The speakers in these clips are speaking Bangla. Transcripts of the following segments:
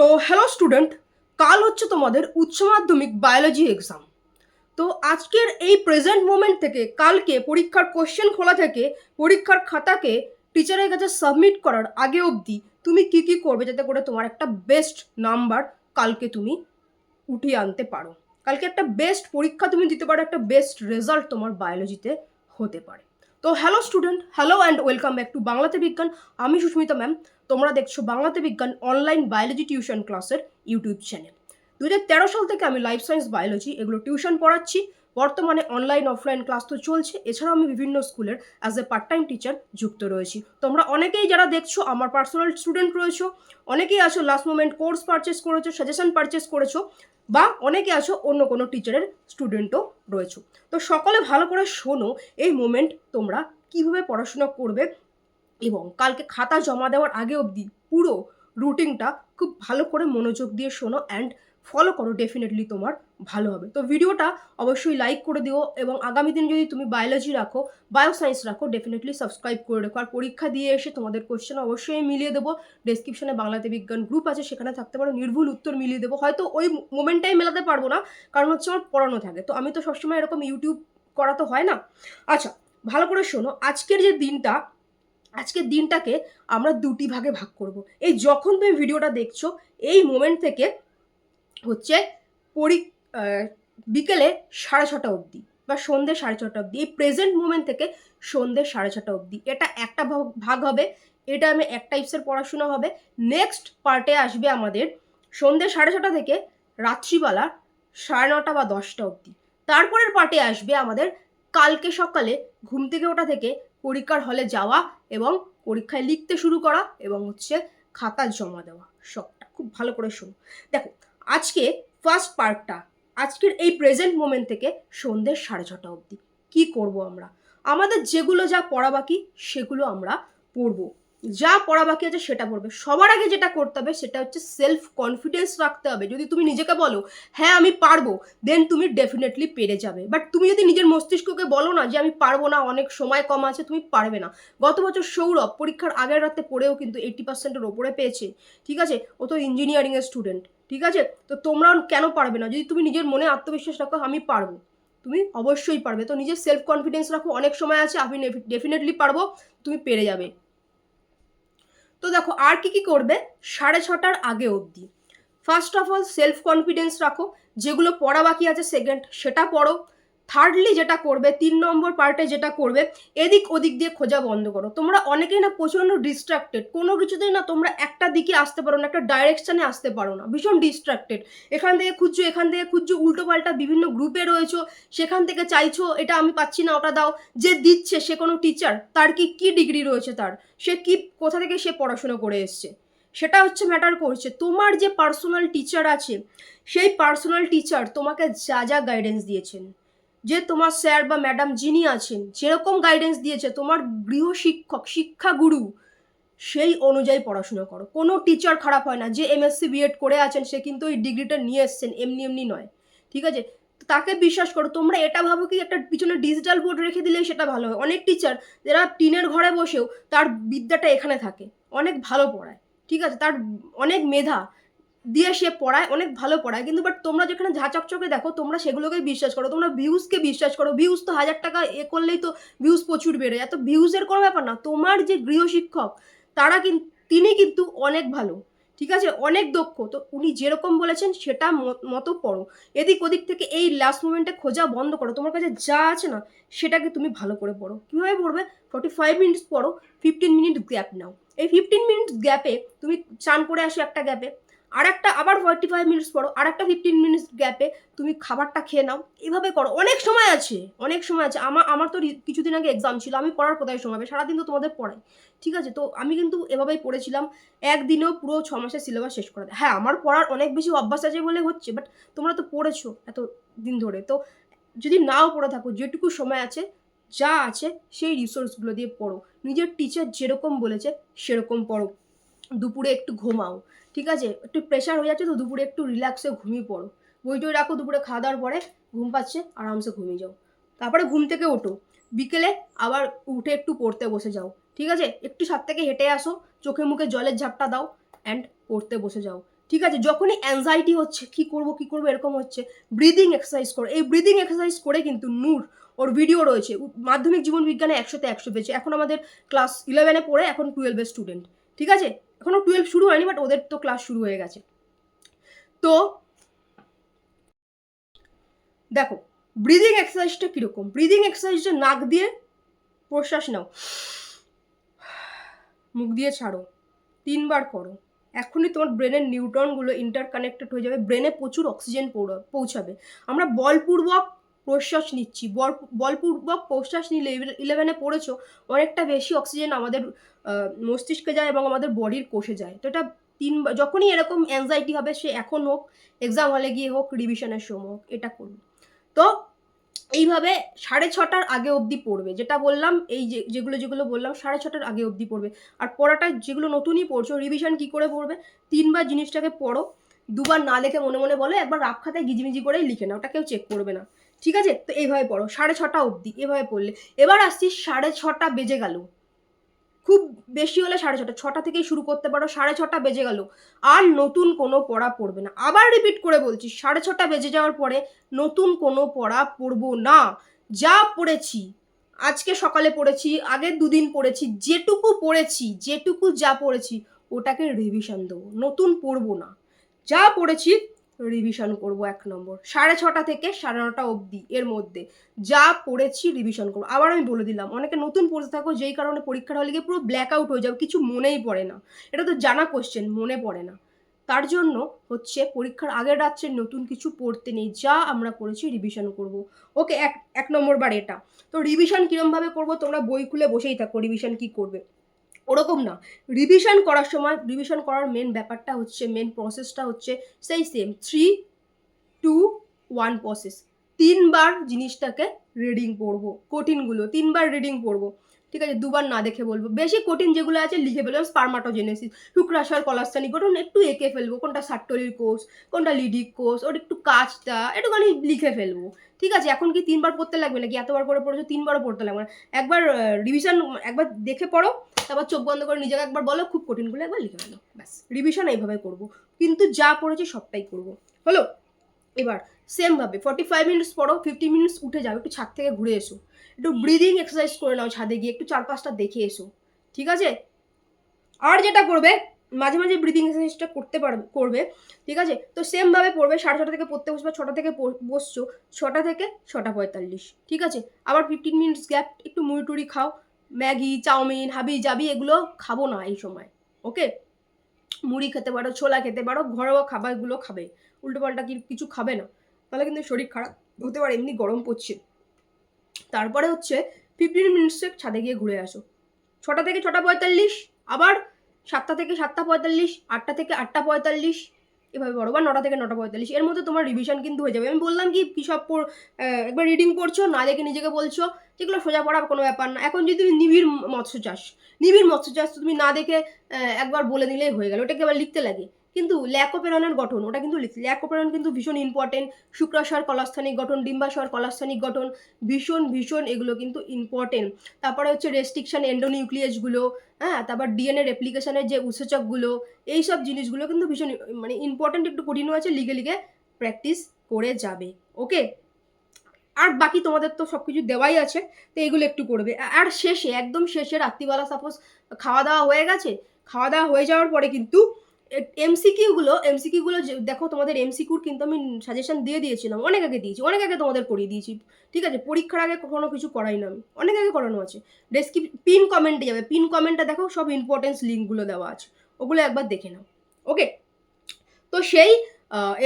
তো হ্যালো স্টুডেন্ট কাল হচ্ছে তোমাদের উচ্চ মাধ্যমিক বায়োলজি এক্সাম তো আজকের এই প্রেজেন্ট মোমেন্ট থেকে কালকে পরীক্ষার কোশ্চেন খোলা থেকে পরীক্ষার খাতাকে টিচারের কাছে সাবমিট করার আগে অবধি তুমি কি কি করবে যাতে করে তোমার একটা বেস্ট নাম্বার কালকে তুমি উঠিয়ে আনতে পারো। কালকে একটা বেস্ট পরীক্ষা তুমি দিতে পারো, একটা বেস্ট রেজাল্ট তোমার বায়োলজিতে হতে পারে। তো hello student hello and welcome back to বাংলাতে বিজ্ঞান। আমি সুস্মিতা ম্যাম তোমরা দেখছ বাংলাতে বিজ্ঞান অনলাইন বায়োলজি টিউশন ক্লাসের ইউটিউব চ্যানেল দু তেরো সাল থেকে আমি লাইফ সায়েন্স বায়োলজি এগুলো টিউশন পড়াচ্ছি। বর্তমানে অনলাইন অফলাইন ক্লাস তো চলছে। এছাড়াও আমি বিভিন্ন স্কুলের as a part time teacher যুক্ত রয়েছি। তোমরা অনেকেই যারা দেখছ, আমার পার্সোনাল স্টুডেন্ট রয়েছো, অনেকেই আছো লাস্ট মোমেন্ট কোর্স পারচেস করেছ সাজেশন পারচেস করেছ, বা অনেকে আছো অন্য কোনো টিচারের স্টুডেন্টও রয়েছো। তো সকলে ভালো করে শোনো এই মোমেন্ট তোমরা কীভাবে পড়াশোনা করবে এবং কালকে খাতা জমা দেওয়ার আগে অবধি পুরো রুটিনটা খুব ভালো করে মনোযোগ দিয়ে শোনো অ্যান্ড ফলো করো ডেফিনেটলি তোমার ভালো হবে। তো ভিডিওটা অবশ্যই লাইক করে দিও এবং আগামী দিন যদি তুমি বায়োলজি রাখো বায়ো সায়েন্স রাখো ডেফিনেটলি সাবস্ক্রাইব করে রেখো। আর পরীক্ষা দিয়ে এসে তোমাদের কোশ্চেন অবশ্যই মিলিয়ে দেবো। ডেসক্রিপশনে বাংলাতে বিজ্ঞান গ্রুপ আছে, সেখানে থাকতে পারো, নির্ভুল উত্তর মিলিয়ে দেবো। হয়তো ওই মোমেন্টটাই মেলাতে পারব না, কারণ হচ্ছে আমার পড়ানো থাকে। তো আমি তো সবসময় এরকম ইউটিউব করা তো হয় না। আচ্ছা ভালো করে শোনো, আজকের যে দিনটা আজকের দিনটাকে আমরা দুটি ভাগে ভাগ করব। এই যখন তুমি ভিডিওটা দেখছ, এই মোমেন্ট থেকে হচ্ছে পরি বিকেলে সাড়ে ছটা অবধি বা সন্ধ্যে সাড়ে ছটা অবধি, এই প্রেজেন্ট মোমেন্ট থেকে সন্ধ্যে সাড়ে ছটা অবধি। এটা একটা ভাগ- হবে এটা আমি এক টাইপসের পড়াশোনা হবে। নেক্সট পার্টে আসবে আমাদের সন্ধ্যে সাড়ে ছটা থেকে রাত্রিবেলা সাড়ে নটা বা দশটা অবধি। তারপরের পার্টে আসবে আমাদের কালকে সকালে ঘুম থেকে ওঠা থেকে পরীক্ষার হলে যাওয়া এবং পরীক্ষায় লিখতে শুরু করা এবং হচ্ছে খাতা জমা দেওয়া, সবটা। খুব ভালো করে শোনো। দেখো, আজকে ফার্স্ট পার্টটা আজকের এই প্রেজেন্ট মোমেন্ট থেকে সন্ধ্যে সাড়ে ছটা অবধি। কী করব আমরা? আমাদের যেগুলো যা পড়া বাকি, সেগুলো আমরা পড়ব। যা পড়া বাকি আছে সেটা পড়বে। সবার আগে যেটা করতে হবে সেটা হচ্ছে সেলফ কনফিডেন্স রাখতে হবে। যদি তুমি নিজেকে বলো হ্যাঁ আমি পারব দেন তুমি ডেফিনেটলি পেরে যাবে। বাট তুমি যদি নিজের মস্তিষ্ককে বলো না যে, আমি পারব না, অনেক সময় কম আছে, তুমি পারবে না। গত বছর সৌরভ পরীক্ষার আগের রাতে পড়েও কিন্তু এইটি পার্সেন্টের ওপরে পেয়েছে। ঠিক আছে? ও তো ইঞ্জিনিয়ারিংয়ের স্টুডেন্ট ঠিক আছে? তো তোমরাও কেন পারবে না? যদি তুমি নিজের মনে আত্মবিশ্বাস রাখো, আমি পারব। তুমি অবশ্যই পারবে। তো নিজের সেলফ কনফিডেন্স রাখো। অনেক সময় আছে, আমি ডেফিনেটলি পারব, তুমি পেরে যাবে। তো দেখো, আর কি কি করবে? সাড়ে ছটার আগে অবধি। First of all self confidence রাখো। যেগুলো পড়া বাকি আছে সেকেন্ড সেটা পড়ো। থার্ডলি যেটা করবে, তিন নম্বর পার্টে যেটা করবে, এদিক ওদিক দিয়ে খোঁজা বন্ধ করো। তোমরা অনেকেই না প্রচণ্ড ডিস্ট্রাক্টেড কোনো কিছুতেই না তোমরা একটা দিকে আসতে পারো না, একটা ডাইরেকশানে আসতে পারো না, ভীষণ ডিস্ট্রাক্টেড এখান থেকে খুঁজছো, এখান থেকে খুঁজছো, উল্টো পাল্টা বিভিন্ন গ্রুপে রয়েছো, সেখান থেকে চাইছো, এটা আমি পাচ্ছি না, ওটা দাও। যে দিচ্ছে, সে কোনো টিচার তার কি কি ডিগ্রি রয়েছে তার? সে কি, কোথা থেকে সে পড়াশুনো করে এসছে? সেটা হচ্ছে ম্যাটার করছে। তোমার যে পার্সোনাল টিচার আছে, সেই পার্সোনাল টিচার তোমাকে যা যা গাইডেন্স দিয়েছেন। যে তোমার স্যার বা ম্যাডাম যিনি আছেন, যেরকম গাইডেন্স দিয়েছে, তোমার গৃহ শিক্ষক শিক্ষাগুরু সেই অনুযায়ী পড়াশোনা করো। কোনো টিচার খারাপ হয় না, যে এমএসসি বিএড করে আছেন, সে কিন্তু ওই ডিগ্রিটা নিয়ে এসছেন, এমনি এমনি নয়। ঠিক আছে? তাকে বিশ্বাস করো, তোমরা এটা ভাবো কি, একটা পিছনে ডিজিটাল বোর্ড রেখে দিলেই সেটা ভালো হয়। অনেক টিচার যারা টিনের ঘরে বসেও তার বিদ্যাটা এখানে থাকে। অনেক ভালো পড়ায়। ঠিক আছে? তার অনেক মেধা। দিয়ে সে পড়ায়, অনেক ভালো পড়ায়। কিন্তু বাট তোমরা যেখানে ঝা চকচকে দেখো, তোমরা সেগুলোকেই বিশ্বাস করো। তোমরা ভিউজকে বিশ্বাস করো। ভিউজ তো হাজার টাকা এ করলেই তো ভিউজ প্রচুর বেড়ে যায়। তো ভিউজের কোনো ব্যাপার না। তোমার যে গৃহশিক্ষক তারা কিন্তু তিনি কিন্তু অনেক ভালো। ঠিক আছে? অনেক দক্ষ। তো উনি যেরকম বলেছেন, সেটা মতো পড়ো। এদিক ওদিক থেকে এই লাস্ট মোমেন্টে খোঁজা বন্ধ করো। তোমার কাছে যা আছে না, সেটাকে তুমি ভালো করে পড়ো। কীভাবে পড়বে? ফর্টি ফাইভ মিনিটস পড়ো। ফিফটিন মিনিট গ্যাপ নাও। এই ফিফটিন মিনিটস গ্যাপে তুমি চান করে আসো একটা গ্যাপে আর একটা আবার ফর্টি ফাইভ মিনিটস পড়ো আর একটা ফিফটিন মিনিটস গ্যাপে তুমি খাবারটা খেয়ে নাও, এভাবে করো। অনেক সময় আছে, অনেক সময় আছে। আমার আমার তো কিছুদিন আগে এক্সাম ছিল, আমি পড়ার কোথায় সময় হবে সারাদিন তো তোমাদের পড়াই, ঠিক আছে? তো আমি কিন্তু এভাবেই পড়েছিলাম। একদিনেও পুরো ছ মাসের সিলেবাস শেষ করে হ্যাঁ আমার পড়ার অনেক বেশি অভ্যাস আছে বলে হচ্ছে বাট তোমরা তো পড়েছো এত দিন ধরে। তো যদি নাও পড়ে থাকো, যেটুকু সময় আছে, যা আছে, সেই রিসোর্সগুলো দিয়ে পড়ো। নিজের টিচার যেরকম বলেছে, সেরকম পড়ো। দুপুরে একটু ঘুমাও। ঠিক আছে? একটু প্রেশার হয়ে যাচ্ছে তো দুপুরে একটু রিল্যাক্সে ঘুমিয়ে পড়ো। বই টই রাখো দুপুরে, খাওয়া দাওয়ার পরে ঘুম পাচ্ছে, আরামসে ঘুমিয়ে যাও। তারপরে ঘুম থেকে ওঠো। বিকেলে আবার উঠে একটু পড়তে বসে যাও। ঠিক আছে? একটু সাত থেকে হেঁটে আসো, চোখে মুখে জলের ঝাপটা দাও অ্যান্ড পড়তে বসে যাও। ঠিক আছে? যখনই অ্যাংজাইটি হচ্ছে, কি করব কি করব, এরকম হচ্ছে ব্রিদিং এক্সারসাইজ করো। এই ব্রিদিং এক্সারসাইজ করে কিন্তু নূর ওর ভিডিও রয়েছে। মাধ্যমিক জীবন বিজ্ঞানে একশোতে একশো পেয়েছে। এখন আমাদের ক্লাস ইলেভেনে পড়ে, এখন টুয়েলভের স্টুডেন্ট ঠিক আছে? এখনও টুয়েলভ শুরু হয়নি বাট ওদের তো ক্লাস শুরু হয়ে গেছে। তো দেখো ব্রিদিং এক্সারসাইজটা কীরকম? ব্রিদিং এক্সারসাইজটা নাক দিয়ে প্রশ্বাস নাও। মুখ দিয়ে ছাড়ো। তিনবার করো। এখনই তোমার ব্রেনের নিউট্রনগুলো ইন্টারকানেক্টেড হয়ে যাবে। ব্রেনে প্রচুর অক্সিজেন পৌঁছ- পৌঁছাবে। আমরা বলপূর্বক প্রশ্বাস নিচ্ছি। বল, বলপূর্বক প্রশ্বাস নিলে ইলেভেনে পড়েছো, অনেকটা বেশি অক্সিজেন আমাদের মস্তিষ্কে যায় এবং আমাদের বডির কোষে যায়। তো এটা তিন যখনই এরকম অ্যাংজাইটি হবে, সে এখন হোক এক্সাম হলে গিয়ে হোক রিভিশনের সময় হোক, এটা করুন। তো এইভাবে সাড়ে ছটার আগে অবধি পড়বে, যেটা বললাম, এই যে, যেগুলো যেগুলো বললাম, সাড়ে ছটার আগে অবধি পড়বে। আর পড়াটা যেগুলো নতুনই পড়ছো রিভিশন কি করে পড়বে, তিনবার জিনিসটাকে পড়ো, দুবার না দেখে মনে মনে বলো, একবার রাপ খাতায় গিজিমিজি করেই লিখে নাও ওটা কেউ চেক করবে না। ঠিক আছে? তো এইভাবে পড়ো, সাড়ে ছটা অবধি, এভাবে পড়লে। এবার আসছি, সাড়ে ছটা বেজে গেল। খুব বেশি হলে সাড়ে ছটা ছটা থেকেই শুরু করতে পারো, সাড়ে ছটা বেজে গেল। আর নতুন কোনো পড়া পড়বে না। আবার রিপিট করে বলছি, সাড়ে ছটা বেজে যাওয়ার পরে নতুন কোনো পড়া পড়ব না। যা পড়েছি, আজকে সকালে পড়েছি, আগের দুদিন পড়েছি, যেটুকু পড়েছি, যেটুকু যা পড়েছি, ওটাকে রিভিশন দেবো। নতুন পড়ব না। যা পড়েছি রিভিশন করব এক নম্বর। সাড়ে ছটা থেকে সাড়ে নটা অবধি এর মধ্যে যা পড়েছি রিভিশন করব। আবার আমি বলে দিলাম, অনেকে নতুন পড়তে থাকো, যেই কারণে পরীক্ষার হলে গিয়ে পুরো ব্ল্যাক আউট হয়ে যাবে, কিছু মনেই পড়ে না। এটা তো জানা কোশ্চেন মনে পড়ে না। তার জন্য হচ্ছে পরীক্ষার আগের রাত্রে নতুন কিছু পড়তে নেই, যা আমরা পড়েছি রিভিশন করব। ওকে এক এক নম্বর বার এটা। তো রিভিশন কীরমভাবে করব? তোমরা বই খুলে বসেই থাকো রিভিশন কি করবে? ওরকম না। রিভিশন করার সময় রিভিশন করার মেন ব্যাপারটা হচ্ছে মেন প্রসেসটা হচ্ছে সেই same three two one process তিনবার জিনিসটাকে রিডিং পড়ব, কঠিনগুলো, তিনবার রিডিং পড়ব। ঠিক আছে, দুবার না দেখে বলব। বেশি কঠিন যেগুলো আছে, লিখে ফেলব। স্পার্মাটোজেনেসিস শুক্রাশয় কলাস্থানি গঠন একটু এঁকে ফেলব। কোনটা সাট্টলির কোর্স কোনটা লিডিক কোর্স ওর একটু কাজটা, একটুখানি লিখে ফেলব। ঠিক আছে, এখন কি তিনবার পড়তে লাগবে নাকি? এতবার করে পড়েছো, তিনবারও পড়তে লাগবে না। একবার রিভিশন একবার দেখে পড়ো, তারপর চোখ বন্ধ করে নিজেকে একবার বলো, খুব কঠিনগুলো একবার লিখে ফেলো। ব্যাস রিভিশন এইভাবে করব। কিন্তু যা পড়েছি সবটাই করব। হলো? এবার সেমভাবে ফর্টি ফাইভ মিনিটস পড়ো ফিফটি মিনিটস উঠে যাও, একটু ছাদ থেকে ঘুরে এসো। একটু ব্রিদিং এক্সারসাইজ করে নাও ছাদে গিয়ে, একটু চার পাঁচটা দেখে এসো, ঠিক আছে? আর যেটা করবে, মাঝে মাঝে ব্রিদিং এক্সারসাইজটা করতে পারবে করবে, ঠিক আছে? তো সেমভাবে পড়বে, সাড়ে ছটা থেকে পড়তে বসবে, ছটা থেকে বসছো, ছটা থেকে ছটা পঁয়তাল্লিশ, ঠিক আছে? আবার ফিফটিন মিনিটস গ্যাপ একটু মুড়ি টুড়ি খাও, ম্যাগি, চাউমিন, হাবি জাবি, এগুলো খাব না এই সময়, ওকে? মুড়ি খেতে পারো, ছোলা খেতে পারো, ঘরোয়া খাবারগুলো খাবে, উল্টোপাল্টা কিছু খাবে না, তাহলে কিন্তু শরীর খারাপ হতে পারে, এমনি গরম পড়ছে। তারপরে হচ্ছে ফিফটিন মিনিটসে ছাদে গিয়ে ঘুরে আসো। ছটা থেকে ছটা পঁয়তাল্লিশ, আবার সাতটা থেকে সাতটা পঁয়তাল্লিশ, আটটা থেকে আটটা পঁয়তাল্লিশ, এভাবে বড়, বা নটা থেকে নটা পঁয়তাল্লিশ। এর মধ্যে তোমার রিভিশন কিন্তু হয়ে যাবে। আমি বললাম কি, কী সব একবার রিডিং পড়ছো, না দেখে নিজেকে বলছো, যেগুলো সোজা পড়া কোনো ব্যাপার না। এখন যদি তুমি নিবিড় মৎস্য চাষ, নিবিড় মৎস্য চাষ তুমি না দেখে একবার বলে দিলেই হয়ে গেল। ওটাকে আবার লিখতে লাগে। কিন্তু ল্যাকোপেরনের গঠন, ওটা কিন্তু লিখতে ল্যাকোপেরন কিন্তু ভীষণ ইম্পর্টেন্ট শুক্রাশয় কলাস্থানিক গঠন ডিম্বাশয় কলাস্থানিক গঠন, ভীষণ ভীষণ এগুলো কিন্তু ইম্পর্টেন্ট তারপরে হচ্ছে রেস্ট্রিকশন এন্ডোনিউক্লিয়াসগুলো হ্যাঁ? তারপর ডিএনএ রেপ্লিকেশনের যে উৎসেচকগুলো এই সব জিনিসগুলো কিন্তু ভীষণ মানে ইম্পর্টেন্ট একটু কঠিনও আছে লিগে লিগে প্র্যাকটিস করে যাবে। ওকে? আর বাকি তোমাদের তো সব কিছু দেওয়াই আছে, তো এগুলো একটু করবে। আর শেষে, একদম শেষে রাত্রিবেলা সাপোজ খাওয়া দাওয়া হয়ে গেছে খাওয়া দাওয়া হয়ে যাওয়ার পরে কিন্তু এমসিকিউগুলো এমসিকিউগুলো দেখো তোমাদের এমসিকিউর কিন্তু আমি সাজেশন দিয়ে দিয়েছিলাম, অনেক আগে দিয়েছি, অনেক আগে তোমাদের করিয়ে দিয়েছি, ঠিক আছে? পরীক্ষার আগে কখনো কিছু করাই না আমি, অনেক আগে করানো আছে। ডেসক্রিপ পিন কমেন্টে যাবে পিন কমেন্টটা দেখো, সব ইম্পর্টেন্স লিঙ্কগুলো দেওয়া আছে, ওগুলো একবার দেখে নাও ওকে তো সেই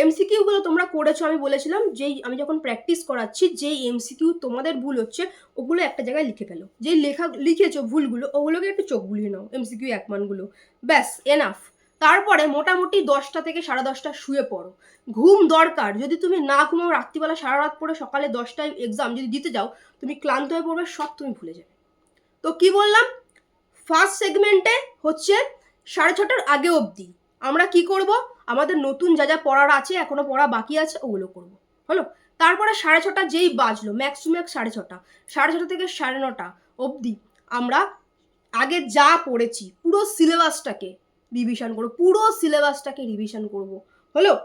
এমসিকিউগুলো তোমরা করেছ, আমি বলেছিলাম, যেই, আমি যখন প্র্যাকটিস করাচ্ছি, যেই এমসিকিউ তোমাদের ভুল হচ্ছে, ওগুলো একটা জায়গায় লিখে ফেলো, যেই লেখা, লিখেছো ভুলগুলো, ওগুলোকে একটু চোখ বুলিয়ে নাও এমসিকিউ এক মানগুলো ব্যাস এনাফ তারপরে মোটামুটি দশটা থেকে সাড়ে দশটা শুয়ে পড়ো। ঘুম দরকার। যদি তুমি না ঘুমাও, রাত্রিবেলা সারা রাত পড়ে সকালে দশটায় এক্সাম যদি দিতে যাও, তুমি ক্লান্ত হয়ে পড়বে, সব তুমি ভুলে যাবে। তো কি বললাম? ফার্স্ট সেগমেন্টে হচ্ছে সাড়ে ছটার আগে অবধি আমরা কি করব? আমাদের নতুন যা যা পড়ার আছে, এখনও পড়া বাকি আছে, ওগুলো করব। হলো? তারপরে সাড়ে ছটা যেই বাজলো ম্যাক্স সাড়ে ছটা। সাড়ে ছটা থেকে সাড়ে নটা অবধি আমরা আগে যা পড়েছি, পুরো সিলেবাসটাকে রিভিশন করব, পুরো সিলেবাসটাকে রিভিশন করব। হলো?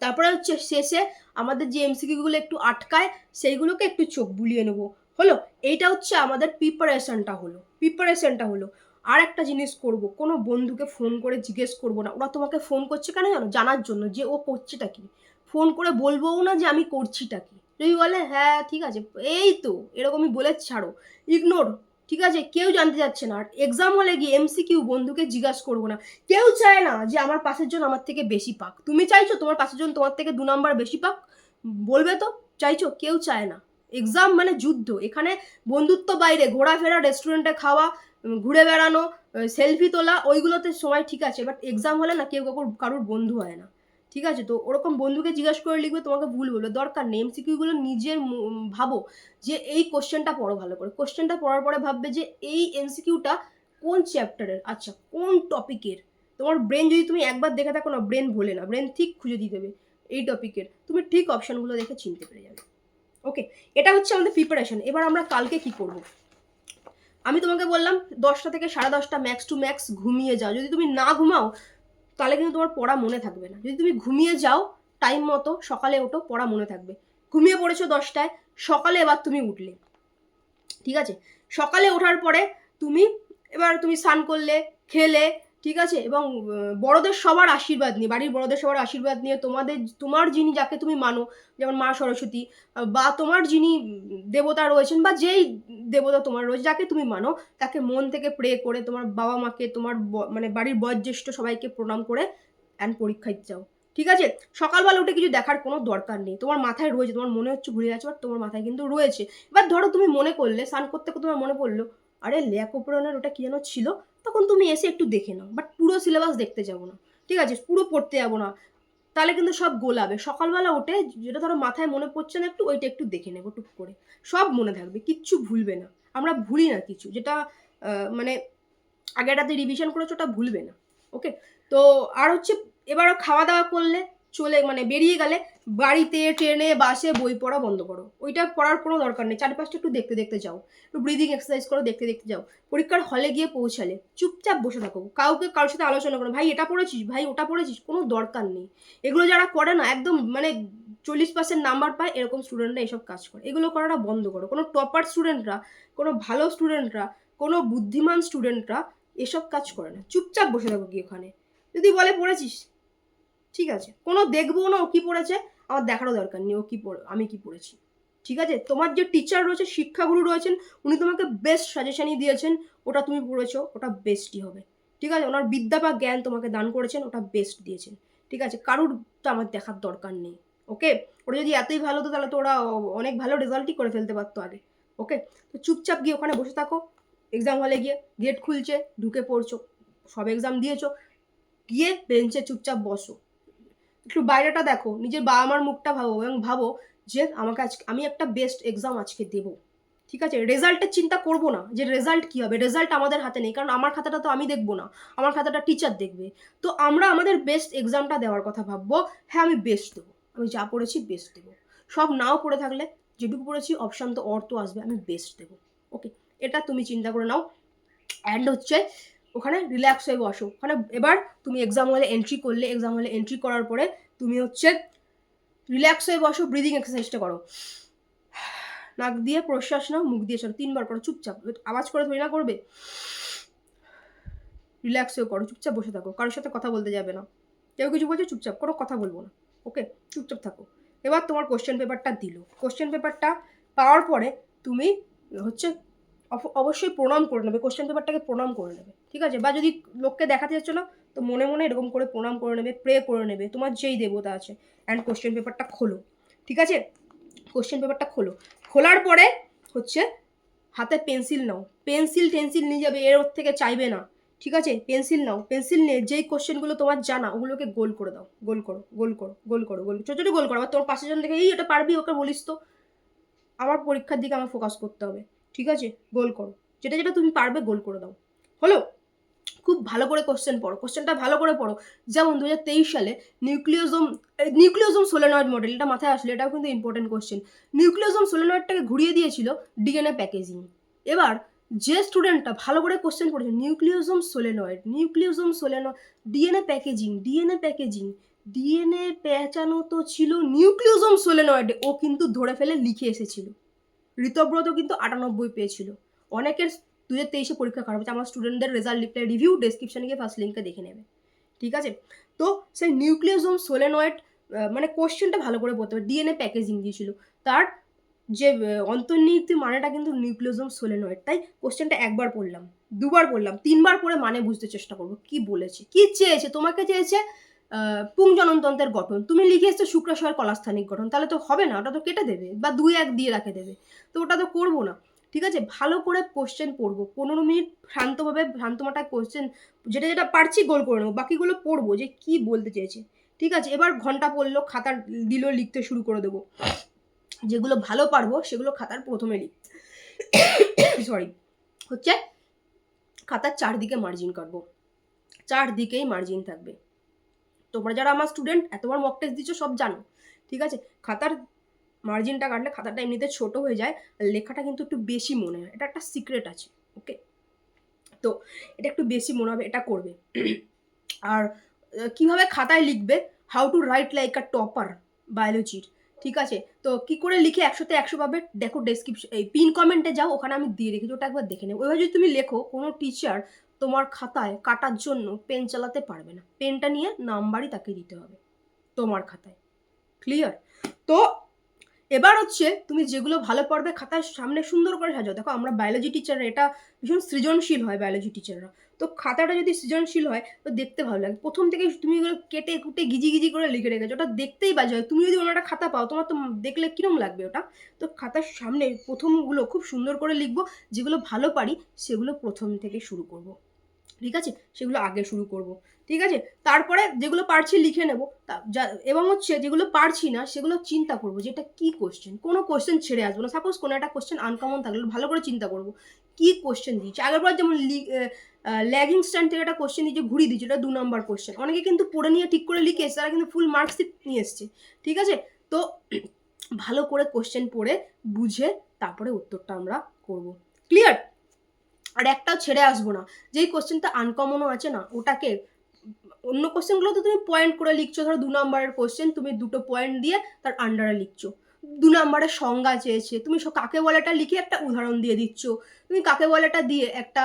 তারপরে হচ্ছে শেষে আমাদের যে এমসিকিউগুলো একটু আটকায়, সেইগুলোকে একটু চোখ বুলিয়ে নেব। হলো? এইটা হচ্ছে আমাদের প্রিপারেশনটা হলো। প্রিপারেশনটা হলো। আর একটা জিনিস করব, কোনো বন্ধুকে ফোন করে জিজ্ঞেস করব না। ওরা তোমাকে ফোন করছে কেন জানো? জানার জন্য যে ও করছেটা কি? ফোন করে বলবোও না যে আমি করছিটা কি। যদি বলে হ্যাঁ ঠিক আছে। এই তো, এরকমই বলে ছাড়ো। ইগনোর ঠিক আছে? কেউ জানতে যাচ্ছে না। আর এক্সাম হলে গিয়ে এমসিকিউ বন্ধুকে জিজ্ঞাসা করব না। কেউ চায় না যে আমার পাশের জন আমার থেকে বেশি পাক। তুমি চাইছো তোমার পাশের জন তোমার থেকে দু নাম্বার বেশি পাক? বলবে তো? চাইছো? কেউ চায় না। এক্সাম মানে যুদ্ধ। এখানে বন্ধুত্ব বাইরে। ঘোরাফেরা রেস্টুরেন্টে খাওয়া, ঘুরে বেড়ানো সেলফি তোলা, ওইগুলোতে সময় ঠিক আছে। বাট এক্সাম হলে না কেউ কাকুর কারোর বন্ধু হয় না। ঠিক আছে? তো ওরকম বন্ধুকে জিজ্ঞাসা করে লিখবে, তোমাকে ভুল বলবে। দরকার নেই। এমসিকিউগুলো নিজের ভাবো যে এই কোশ্চেনটা পড়ো ভালো করে। কোশ্চেনটা পড়ার পরে ভাববে যে এই এমসিকিউটা কোন চ্যাপ্টারের আচ্ছা কোন টপিকের তোমার ব্রেন যদি তুমি একবার দেখে থাকো না ব্রেন ভোলে না। ব্রেন ঠিক খুঁজে দিয়ে দেবে এই টপিকের তুমি ঠিক অপশানগুলো দেখে চিনতে পেরে যাবে। ওকে এটা হচ্ছে আমাদের প্রিপারেশন এবার আমরা কালকে কি করব? আমি তোমাকে বললাম, দশটা থেকে সাড়ে দশটা ম্যাক্স টু ম্যাক্স ঘুমিয়ে যাও। যদি তুমি না ঘুমাও তাহলে কিন্তু তোমার পড়া মনে থাকবে না। যদি তুমি ঘুমিয়ে যাও টাইম মতো সকালে ওঠো, পড়া মনে থাকবে। ঘুমিয়ে পড়েছো দশটায়, সকালে এবার তুমি উঠলে। ঠিক আছে? সকালে ওঠার পরে তুমি, এবার তুমি স্নান করলে, খেলে ঠিক আছে? এবং বড়দের সবার আশীর্বাদ নিয়ে, বাড়ির বড়দের সবার আশীর্বাদ নিয়ে তোমাদের, তোমার যিনি যাকে তুমি মানো, যেমন মা সরস্বতী বা তোমার যিনি দেবতা রয়েছেন, বা যেই দেবতা তোমার রয়েছে, যাকে তুমি মানো, তাকে মন থেকে প্রে করে তোমার বাবা মাকে, তোমার ব- মানে বাড়ির বয়োজ্যেষ্ঠ সবাইকে প্রণাম করে অ্যান্ড পরীক্ষা দিতে যাও ঠিক আছে? সকালবেলা উঠে কিছু দেখার কোনো দরকার নেই। তোমার মাথায় রয়েছে, তোমার মনে হচ্ছে ঘুরে যাচ্ছে বাট তোমার মাথায় কিন্তু রয়েছে। এবার ধরো তুমি মনে করলে, স্নান করতে তোমার মনে পড়ল, আরে লেয়াকোপরনের ওটা কি যেন ছিল? তখন তুমি এসে একটু দেখে নাও। বাট পুরো সিলেবাস দেখতে যাব না। ঠিক আছে? পুরো পড়তে যাব না। তাহলে কিন্তু সব গোলাবে। সকালবেলা উঠে যেটা ধরো মাথায় মনে পড়ছে না একটু, ওইটা একটু দেখে নেব টুক করে। সব মনে থাকবে। কিচ্ছু ভুলবে না। আমরা ভুলি না কিছু। যেটা মানে আগেটাতে রিভিশন করেছ ওটা ভুলবে না। ওকে তো আর হচ্ছে, এবারও খাওয়া দাওয়া করলে চলে মানে বেরিয়ে গেলে বাড়িতে, ট্রেনে, বাসে বই পড়া বন্ধ করো। ওইটা পড়ার কোনো দরকার নেই। চারপাশটা একটু দেখতে দেখতে যাও। একটু ব্রিদিং এক্সারসাইজ করো, দেখতে দেখতে যাও। পরীক্ষার হলে গিয়ে পৌঁছালে চুপচাপ বসে থাকো। কাউকে কারোর সাথে আলোচনা করো। ভাই, এটা পড়েছিস? ভাই, ওটা পড়েছিস? কোনো দরকার নেই। এগুলো যারা করে না, একদম মানে চল্লিশ পার্সেন্ট নাম্বার পায়, এরকম স্টুডেন্টরা এসব কাজ করে। এগুলো করাটা বন্ধ করো। কোনো টপার স্টুডেন্টরা কোনো ভালো স্টুডেন্টরা কোনো বুদ্ধিমান স্টুডেন্টরা এসব কাজ করে না। চুপচাপ বসে থাকো কি ওখানে। যদি বলে পড়েছিস ঠিক আছে। কোনো দেখব না ও কি পড়েছে, আমার দেখারও দরকার নেই ও কি পড়ে, আমি কি পড়েছি। ঠিক আছে? তোমার যে টিচার রয়েছে, শিক্ষাগুরু রয়েছেন, উনি তোমাকে বেস্ট সাজেশনই দিয়েছেন, ওটা তুমি পড়েছো, ওটা বেস্টই হবে। ঠিক আছে? ওনার বিদ্যা বা জ্ঞান তোমাকে দান করেছেন, ওটা বেস্ট দিয়েছেন। ঠিক আছে? কারুর তো আমার দেখার দরকার নেই ওকে ওরা যদি এতই ভালো হতো, তাহলে তো ওরা অনেক ভালো রেজাল্টই করে ফেলতে পারতো আগে ওকে তো চুপচাপ গিয়ে ওখানে বসে থাকো এক্সাম হলে গিয়ে গেট খুলছে, ঢুকে পড়ছো, সব এক্সাম দিয়েছ, গিয়ে বেঞ্চে চুপচাপ বসো। একটু বাইরেটা দেখো, নিজের বাবা মার মুখটা ভাবো এবং ভাবো যে আমাকে আজকে, আমি একটা বেস্ট এক্সাম আজকে দেবো। ঠিক আছে? রেজাল্টের চিন্তা করব না যে রেজাল্ট কী হবে রেজাল্ট আমাদের হাতে নেই, কারণ আমার খাতাটা তো আমি দেখব না, আমার খাতাটা টিচার দেখবে। তো আমরা আমাদের বেস্ট এক্সামটা দেওয়ার কথা ভাববো হ্যাঁ আমি বেস্ট দেবো, আমি যা পড়েছি বেস্ট দেবো। সব নাও পড়ে থাকলে, যেটুকু পড়েছি অপশান তো অর্থ আসবে, আমি বেস্ট দেবো। ওকে এটা তুমি চিন্তা করে নাও। অ্যান্ড হচ্ছে ওখানে রিল্যাক্স হয়ে বসো। ওখানে এবার তুমি এক্সাম হলে এন্ট্রি করলে এক্সাম হলে এন্ট্রি করার পরে তুমি হচ্ছে রিল্যাক্স হয়ে বসো ব্রিদিং এক্সারসাইজটা করো। নাক দিয়ে প্রশ্বাস নাও, মুখ দিয়ে ছাড়ো তিনবার করো, চুপচাপ। আওয়াজ করে ধরে না করবে? রিল্যাক্স হয়ে করো, চুপচাপ বসে থাকো। কারোর সাথে কথা বলতে যাবে না। কেউ কিছু বলছে, চুপচাপ কোনো কথা বলব না। ওকে? চুপচাপ থাকো। এবার তোমার কোশ্চেন পেপারটা দিল। কোশ্চেন পেপারটা পাওয়ার পরে তুমি হচ্ছে অবশ্যই প্রণাম করে নেবে। কোশ্চেন পেপারটাকে প্রণাম করে নেবে। ঠিক আছে? বা যদি লোককে দেখাতে না, তো মনে মনে এরকম করে প্রণাম করে নেবে প্রে করে নেবে। তোমার যেই দেবতা আছে। অ্যান্ড কোশ্চেন পেপারটা খোলো। ঠিক আছে? কোশ্চেন পেপারটা খোলো। খোলার পরে হচ্ছে হাতে পেন্সিল নাও। পেন্সিল টেন্সিল নিয়ে যাবে, এর ওর থেকে চাইবে না। ঠিক আছে? পেন্সিল নাও। পেন্সিল নিয়ে যেই কোশ্চেনগুলো তোমার জানা, ওগুলোকে গোল করে দাও। গোল করো গোল করো গোল করো, গোল ছোটো ছোটো গোল করো। আবার তোমার পাশে জন দেখে, এই, ওটা পারবি? ওকে বলিস তো। আমার পরীক্ষার দিকে আমার ফোকাস করতে হবে। ঠিক আছে? গোল করো। যেটা যেটা তুমি পারবে, গোল করে দাও। হলো? খুব ভালো করে কোশ্চেন পড়ো। কোশ্চেনটা ভালো করে পড়ো। যেমন দু হাজার তেইশ সালে নিউক্লিওজম নিউক্লিওজম সোলেনয়েড মডেল এটা মাথায় আসলে এটাও কিন্তু ইম্পর্টেন্ট কোশ্চেন নিউক্লিওজম সোলেনয়েডটাকে ঘুরিয়ে দিয়েছিল ডিএনএ প্যাকেজিং এবার যে স্টুডেন্টটা ভালো করে কোশ্চেন পড়েছে nucleosome solenoid nucleosome solenoid DNA packaging DNA packaging DNA পেঁচানো তো ছিল নিউক্লিওজম সোলেনয়েডে ও কিন্তু ধরে ফেলে লিখে এসেছিল। ঋতব্রত কিন্তু আটানব্বই পেয়েছিল। অনেকের দু হাজার তেইশে পরীক্ষা খারাপ হচ্ছে আমার স্টুডেন্টদের রেজাল্ট লিখলে রিভিউ ডেসক্রিপশনে গিয়ে ফার্স্ট লিঙ্কে দেখে নেবে। ঠিক আছে? তো সেই নিউক্লিওজম সোলেনয়েড মানে কোশ্চেনটা ভালো করে পড়তে হবে। ডিএনএ প্যাকেজিং দিয়েছিল। তার যে অন্তর্নিহিত মানেটা কিন্তু নিউক্লিওজম সোলেনয়েড তাই কোশ্চেনটা একবার পড়লাম, দুবার পড়লাম, তিনবার পড়ে মানে বুঝতে চেষ্টা করব। কি বলেছে? কি চেয়েছে? তোমাকে চেয়েছে পুংজননতন্ত্রের গঠন। তুমি লিখে এসছো শুক্রাশয়ের কলাস্থানিক গঠন। তাহলে তো হবে না, ওটা তো কেটে দেবে বা দুই এক দিয়ে রাখে দেবে। তো ওটা তো করব না। ঠিক আছে? ভালো করে কোশ্চেন পড়ব। পনেরো মিনিট শান্তভাবে শান্তমাটায় কোশ্চেন যেটা যেটা পারছি গোল করে নেব। বাকিগুলো পড়ব যে কি বলতে চেয়েছে। ঠিক আছে? এবার ঘণ্টা পড়ল, খাতার দিল, লিখতে শুরু করে দেবো। যেগুলো ভালো পারব, সেগুলো খাতার প্রথমে লিখ। সরি হচ্ছে খাতার চারদিকে মার্জিন কাটবো। চারদিকেই মার্জিন থাকবে। তোমরা যারা আমার স্টুডেন্ট এতবার মক টেস্ট দিচ্ছ, সব জানো। ঠিক আছে? খাতার মার্জিনটা কাটলে খাতাটা এমনিতে ছোট হয়ে যায় আর লেখাটা কিন্তু একটু বেশি মনে হয়। এটা একটা সিক্রেট আছে ওকে তো এটা একটু বেশি মনে হবে, এটা করবে। আর কীভাবে খাতায় লিখবে? How to write like a topper বায়োলজির ঠিক আছে? তো কি করে লিখে একশোতে একশো পাবে? দেখো ডেসক্রিপশন এই পিন কমেন্টে যাও, ওখানে আমি দিয়ে রেখেছি, ওটা একবার দেখে নেব। ওইভাবে যদি তুমি লেখো, কোনো টিচার তোমার খাতায় কাটার জন্য পেন চালাতে পারবে না। পেনটা নিয়ে নাম্বারই তাকে দিতে হবে, তোমার খাতায়। ক্লিয়ার তো এবার হচ্ছে তুমি যেগুলো ভালো পড়বে খাতার সামনে সুন্দর করে সাজাও। দেখো আমরা বায়োলজি টিচাররা এটা ভীষণ সৃজনশীল হয় বায়োলজি টিচাররা তো খাতাটা যদি সৃজনশীল হয়, তো দেখতে ভালো লাগে। প্রথম থেকে তুমি এগুলো কেটে কুটে গিজি গিজি করে লিখে রেখেছো। ওটা দেখতেই বাজে হয়। তুমি যদি একটা খাতা পাও, তোমার তো দেখলে কিরম লাগবে ওটা? তো খাতার সামনে প্রথমগুলো খুব সুন্দর করে লিখব। যেগুলো ভালো পারি, সেগুলো প্রথম থেকে শুরু করব। ঠিক আছে? সেগুলো আগে শুরু করব। ঠিক আছে? তারপরে যেগুলো পারছি লিখে নেব। এবং হচ্ছে যেগুলো পারছি না, সেগুলো চিন্তা করব যে এটা কী কোশ্চেন কোনো কোশ্চেন ছেড়ে আসব না। সাপোজ কোনো একটা কোশ্চেন আনকমন থাকলে ভালো করে চিন্তা করব। কি কোশ্চেন দিয়েছে? আগেরবার যেমন ল্যাগিং স্ট্যান্ড থেকে একটা কোশ্চেন দিয়েছে, ঘুরিয়ে দিয়েছে ওটা দু নম্বর কোশ্চেন অনেকে কিন্তু পড়ে নিয়ে ঠিক করে লিখে এসছে, তারা কিন্তু ফুল মার্কস নিয়ে এসছে। ঠিক আছে? তো ভালো করে কোশ্চেন পড়ে, বুঝে তারপরে উত্তরটা আমরা করব। ক্লিয়ার আর একটাও ছেড়ে আসব না। যেই কোশ্চেনটা আনকমনও আছে না, ওটাকে অন্য কোশ্চেনগুলো তো তুমি পয়েন্ট করে লিখছো, ধরো দু নম্বরের কোশ্চেন তুমি দুটো পয়েন্ট দিয়ে তার আন্ডারে লিখছো। দু নম্বরের সংজ্ঞা চেয়েছে, তুমি কাকে বলাটা লিখে একটা উদাহরণ দিয়ে দিচ্ছ। তুমি কাকে বলাটা দিয়ে একটা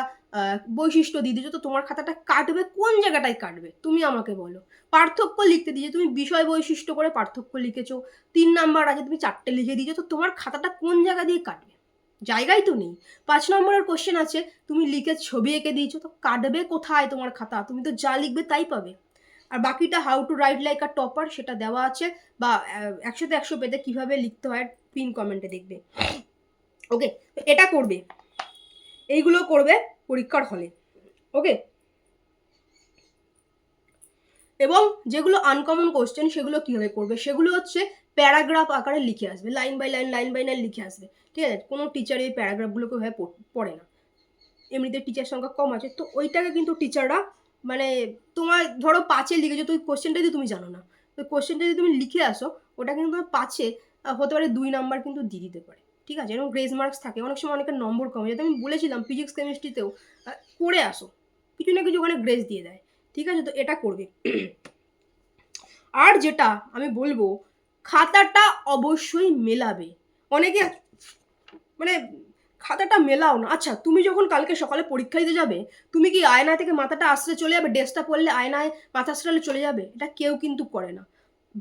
বৈশিষ্ট্য দিয়ে দিচ্ছ, তো তোমার খাতাটা কাটবে, কোন জায়গাটায় কাটবে, তুমি আমাকে বলো। পার্থক্য লিখতে দিয়েছ, তুমি বিষয় বৈশিষ্ট্য করে পার্থক্য লিখেছো। তিন নাম্বার আছে, তুমি চারটে লিখে দিয়েছ, তো তোমার খাতাটা কোন জায়গা দিয়ে কাটবে? জায়গায় তো নেই। পাঁচ নম্বরের কোশ্চেন আছে, তুমি লিখে ছবি এঁকে দিয়েছ, তো কাটবে কোথায় তোমার খাতা? তুমি তো যা লিখবে তাই পাবে। আর বাকিটা how to write like a topper সেটা দেওয়া আছে, বা একশোতে একশো পেতে কীভাবে লিখতে হয় পিন কমেন্টে দেখবে। ওকে এটা করবে। এইগুলো করবে পরীক্ষার হলে। ওকে এবং যেগুলো আনকমন কোশ্চেন সেগুলো কীভাবে করবে? সেগুলো হচ্ছে প্যারাগ্রাফ আকারে লিখে আসবে, line by line line by line লিখে আসবে, ঠিক আছে? কোনো টিচার এই প্যারাগ্রাফগুলোকে ওইভাবে পড়- পড়ে না। এমনিতে টিচার সংখ্যা কম আছে, তো ওইটাকে কিন্তু টিচাররা মানে তোমার ধরো পাঁচে লিখেছো তুই কোশ্চেনটা যদি তুমি জানো না, তো কোশ্চেনটা যদি তুমি লিখে আসো, ওটা কিন্তু তোমার পাঁচে হতে পারে দুই নাম্বার কিন্তু দিয়ে দিতে পারে, ঠিক আছে? এরকম গ্রেস মার্কস থাকে, অনেক সময় অনেকের নম্বর কমে যায়, তো আমি বলেছিলাম ফিজিক্স কেমিস্ট্রিতেও করে আসো, কিছু না কিছু ওখানে গ্রেস দিয়ে দেয়, ঠিক আছে? তো এটা করবে। আর যেটা আমি বলব খাতাটা অবশ্যই মেলাবে। অনেকে মানে খাতাটা মেলাও না। আচ্ছা তুমি যখন কালকে সকালে পরীক্ষা দিতে যাবে, তুমি কি আয়না থেকে মাথাটা আসলে চলে যাবে? ড্রেসটা পরলে আয়নায় মাথা আসলে চলে যাবে? এটা কেউ কিন্তু করে না।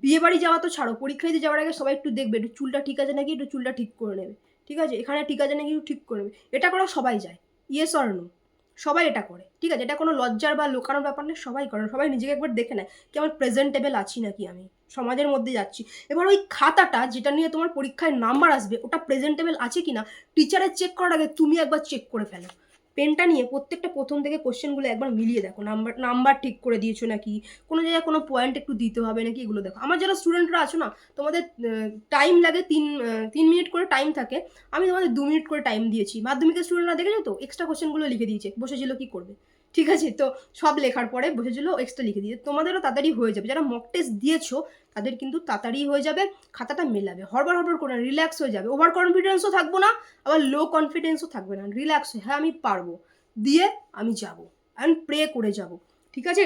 বিয়ে বাড়ি যাওয়া তো ছাড়ো, পরীক্ষা দিতে যাওয়ার আগে সবাই একটু দেখবে, একটু চুলটা ঠিক আছে নাকি? একটু চুলটা ঠিক করে নেবে। ঠিক আছে? এখানে ঠিক আছে নাকি? একটু ঠিক করে নেবে। এটা করা সবাই যায়। ইয়েস অর নো সবাই এটা করে, ঠিক আছে? এটা কোনো লজ্জার বা লোকানোর ব্যাপার না সবাই করে, সবাই নিজেকে একবার দেখে নেয় কি আমার প্রেজেন্টেবল আছি নাকি আমি, সমাজের মধ্যে যাচ্ছি। এবার ওই খাতাটা যেটা নিয়ে তোমার পরীক্ষায় নাম্বার আসবে, ওটা প্রেজেন্টেবল আছে কি না টিচারের চেক করার আগে তুমি একবার চেক করে ফেলো। পেনটা নিয়ে প্রত্যেকটা প্রথম থেকে কোশ্চেনগুলো একবার মিলিয়ে দেখো। নাম্বার নাম্বার ঠিক করে দিয়েছ নাকি? কোনো জায়গায় কোনো পয়েন্ট একটু দিতে হবে নাকি? এগুলো দেখো। আমার যারা স্টুডেন্টরা আছো না, তোমাদের টাইম লাগে তিন তিন মিনিট করে টাইম থাকে। আমি তোমাদের দু মিনিট করে টাইম দিয়েছি। মাধ্যমিকের স্টুডেন্টরা দেখেছ তো? এক্সট্রা কোশ্চেনগুলো লিখে দিয়েছে। বসেছিল কি করবে? ঠিক আছে? তো সব লেখার পরে বসেছিল এক্সট্রা লিখে দিয়ে তোমাদেরও তাড়াতাড়ি হয়ে যাবে। যারা মক টেস্ট দিয়েছ, তাদের কিন্তু তাড়াতাড়ি হয়ে যাবে, খাতাটা মেলাবে। হরবার হরবার করে রিল্যাক্স হয়ে যাবে। ওভার কনফিডেন্সও থাকব না, আবার লো কনফিডেন্সও থাকবে না। রিল্যাক্স হয়ে আমি পারব। দিয়ে আমি যাব। অ্যান্ড প্রে করে যাব। ঠিক আছে?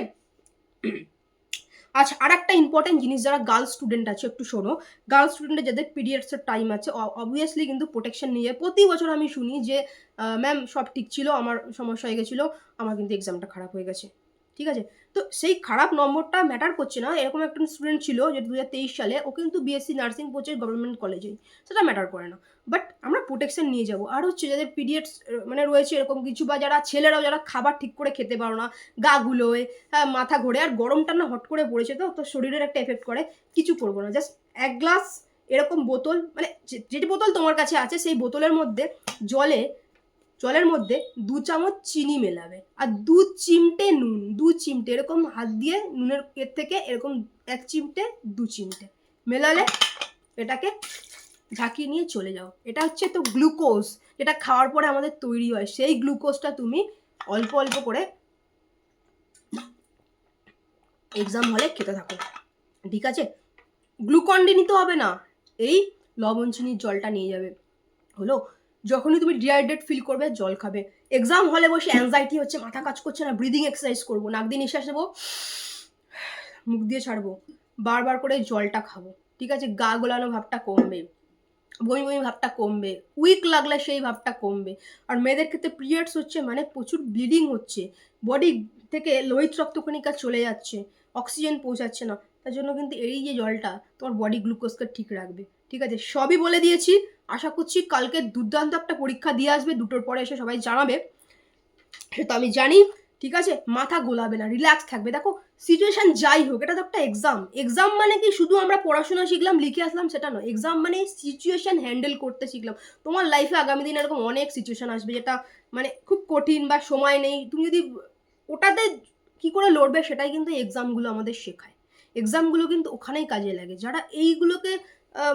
আচ্ছা আর একটা ইম্পর্টেন্ট জিনিস যারা গার্লস স্টুডেন্ট আছে, একটু শোনো। গার্লস স্টুডেন্টের যাদের পিরিয়ডসের টাইম আছে অবভিয়াসলি কিন্তু প্রোটেকশন নিয়ে প্রতি বছর আমি শুনি যে ম্যাম সব ঠিক ছিল, আমার সমস্যা হয়ে গেছিল, আমার কিন্তু এক্সামটা খারাপ হয়ে গেছে। ঠিক আছে? তো সেই খারাপ নম্বরটা ম্যাটার করছে না। এরকম একটা স্টুডেন্ট ছিল যে দু হাজার তেইশ সালে, ও কিন্তু বিএসসি নার্সিং পড়ছে গভর্নমেন্ট কলেজে সেটা ম্যাটার করে না। বাট আমরা প্রোটেকশন নিয়ে যাব। আর হচ্ছে যাদের পিরিয়ডস মানে রয়েছে এরকম কিছু বা যারা ছেলেরাও যারা খাবার ঠিক করে খেতে পারো না, গা গুলোয় হ্যাঁ মাথা ঘোরে, আর গরমটা না হট করে পড়েছে তো তো শরীরের একটা এফেক্ট করে, কিছু করব না। জাস্ট এক গ্লাস এরকম বোতল মানে যেটি বোতল তোমার কাছে আছে, সেই বোতলের মধ্যে জলে জলের মধ্যে দু চামচ চিনি মেলাবে। আর দু চিমটে নুন, দু চিমটে, এরকম হাত দিয়ে নুনের এর থেকে এরকম এক চিমটে, দু চিমটে। মেলালে এটাকে ঝাঁকিয়ে নিয়ে চলে যাও। এটা হচ্ছে তো গ্লুকোজ, যেটা খাওয়ার পরে আমাদের তৈরি হয়। সেই গ্লুকোজটা তুমি অল্প অল্প করে এক্সাম হলে খেতে থাকো। ঠিক আছে? গ্লুকন ডি নিতে হবে না। এই লবণ চিনির জলটা নিয়ে যাবে। হলো? যখনই তুমি ডিহাইড্রেট ফিল করবে, জল খাবে। এক্সাম হলে বসে অ্যাংজাইটি হচ্ছে, মাথা কাজ করছে না ব্রিদিং এক্সারসাইজ করব। নাক দিয়ে নিঃশ্বাস নেব, মুখ দিয়ে ছাড়বো, বারবার করে জলটা খাব, ঠিক আছে? গা গোলানো ভাবটা কমবে, বমি বমি ভাবটা কমবে উইক লাগলে সেই ভাবটা কমবে। আর মেয়েদের ক্ষেত্রে পিরিয়ডস হচ্ছে মানে প্রচুর ব্লিডিং হচ্ছে। বডি থেকে লোহিত রক্তকণিকা চলে যাচ্ছে অক্সিজেন পৌঁছাচ্ছে না। তার জন্য কিন্তু এই যে জলটা, তোমার বডি গ্লুকোজকে ঠিক রাখবে, ঠিক আছে? সবই বলে দিয়েছি আশা করছি কালকে দুর্দান্ত একটা পরীক্ষা দিয়ে আসবে, দুটোর পরে এসে সবাই জানাবে। সেটা আমি জানি, ঠিক আছে? মাথা গোলাবে না রিল্যাক্স থাকবে। দেখো সিচুয়েশন যাই হোক, এটা তো একটা এক্সাম এক্সাম মানে কি? শুধু আমরা পড়াশোনা শিখলাম, লিখে আসলাম, সেটা নয়। এক্সাম মানে সিচুয়েশান হ্যান্ডেল করতে শিখলাম। তোমার লাইফে আগামী দিনে এরকম অনেক সিচুয়েশান আসবে যেটা মানে খুব কঠিন বা সময় নেই। তুমি যদি ওটাতে কি করে লড়বে, সেটাই কিন্তু এক্সামগুলো আমাদের শেখায়। এক্সামগুলো কিন্তু ওখানেই কাজে লাগে। যারা এইগুলোকে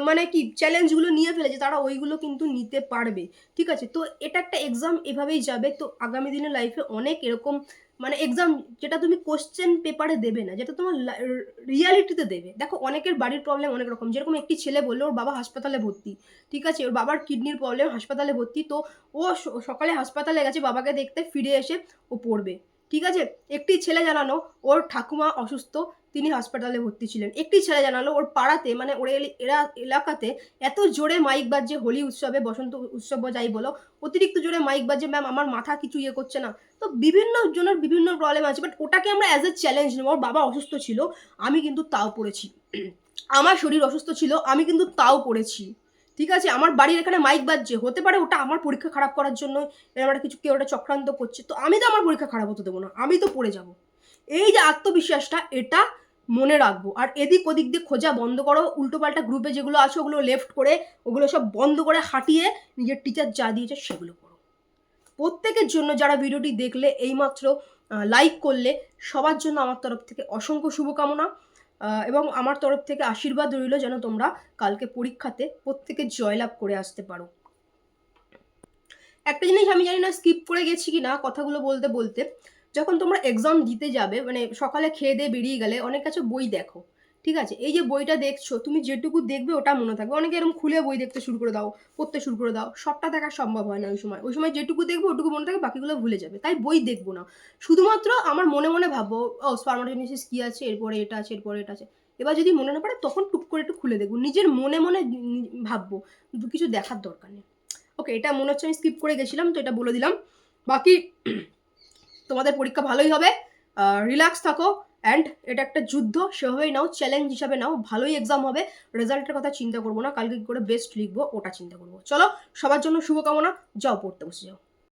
মানে কি চ্যালেঞ্জগুলো নিয়ে ফেলেছে, তারা ওইগুলো কিন্তু নিতে পারবে। ঠিক আছে? তো এটা একটা এক্সাম এভাবেই যাবে। তো আগামী দিনের লাইফে অনেক এরকম মানে এক্সাম যেটা তুমি কোশ্চেন পেপারে দেবে না, যেটা তোমার রিয়ালিটিতে দেবে। দেখো, অনেকের বাড়ির প্রবলেম অনেক রকম। যেরকম একটি ছেলে বলল, ওর বাবা হাসপাতালে ভর্তি। ঠিক আছে? ওর বাবার কিডনির প্রবলেম হাসপাতালে ভর্তি। তো ও সকালে হাসপাতালে গেছে, বাবাকে দেখতে, ফিরে এসে ও পড়বে। ঠিক আছে? একটি ছেলে জানানো ওর ঠাকুমা অসুস্থ। তিনি হাসপাতালে ভর্তি ছিলেন। একটি ছেলে জানালো, ওর পাড়াতে মানে ওর এরা, এলাকাতে এত জোরে মাইক বাজছে হোলি উৎসবে, বসন্ত উৎসব যাই বলো, অতিরিক্ত জোরে মাইক বাজছে ম্যাম আমার মাথা কিছু ইয়ে করছে না। তো বিভিন্ন জনের বিভিন্ন প্রবলেম আছে বাট ওটাকে আমরা অ্যাজ এ চ্যালেঞ্জ নেব। ওর বাবা অসুস্থ ছিল, আমি কিন্তু তাও পড়েছি। আমার শরীর অসুস্থ ছিল, আমি কিন্তু তাও পড়েছি। ঠিক আছে? আমার বাড়ির এখানে মাইক বাজছে। হতে পারে ওটা আমার পরীক্ষা খারাপ করার জন্য এরকম কিছু কেউ ওটা চক্রান্ত করছে। তো আমি তো আমার পরীক্ষা খারাপ হতে দেবো না, আমি তো পড়ে যাব। এই যে আত্মবিশ্বাসটা, এটা মনে রাখব। আর এদিক ওদিক দিয়ে খোঁজা বন্ধ করো। উল্টোপাল্টা গ্রুপে যেগুলো আছে, ওগুলো লেফট করে, ওগুলো সব বন্ধ করে হাঁটিয়ে নিজের টিচার যা দিয়েছে সেগুলো করো। প্রত্যেকের জন্য যারা ভিডিওটি দেখলে এইমাত্র লাইক করলে সবার জন্য আমার তরফ থেকে অসংখ্য শুভকামনা এবং আমার তরফ থেকে আশীর্বাদ রইল যেন তোমরা কালকে পরীক্ষাতে প্রত্যেকে জয়লাভ করে আসতে পারো। একটা জিনিস আমি জানি না স্কিপ করে গেছি কি না কথাগুলো বলতে বলতে যখন তোমরা এক্সাম দিতে যাবে মানে সকালে খেয়ে দিয়ে বেরিয়ে গেলে, অনেক কাছে বই দেখো, ঠিক আছে? এই যে বইটা দেখছ, তুমি যেটুকু দেখবে ওটা মনে থাকবে। অনেকে এরকম খুলে বই দেখতে শুরু করে দাও, পড়তে শুরু করে দাও, সবটা দেখা সম্ভব হয় না ওই সময়। ওই সময় যেটুকু দেখবে ওটুকু মনে থাকে বাকিগুলো ভুলে যাবে। তাই বই দেখব না। শুধুমাত্র আমার মনে মনে ভাববো ও স্পার্মাটোজেনেসিস কী আছে, এরপরে এটা আছে, এরপরে এটা আছে। এবার যদি মনে না পড়ে, তখন টুক করে একটু খুলে দেখব। নিজের মনে মনে ভাববো, কিছু দেখার দরকার নেই। ওকে এটা মনে হচ্ছে আমি স্কিপ করে গেছিলাম, তো এটা বলে দিলাম। বাকি তোমাদের পরীক্ষা ভালোই হবে। রিল্যাক্স থাকো অ্যান্ড এটা একটা যুদ্ধ, সেভাবেই নাও চ্যালেঞ্জ হিসাবে নাও, ভালোই এক্সাম হবে। রেজাল্টের কথা চিন্তা করব না, কালকে কী করে বেস্ট লিখব ওটা চিন্তা করব। চলো, সবার জন্য শুভকামনা, যাও পড়তে বসে যাও।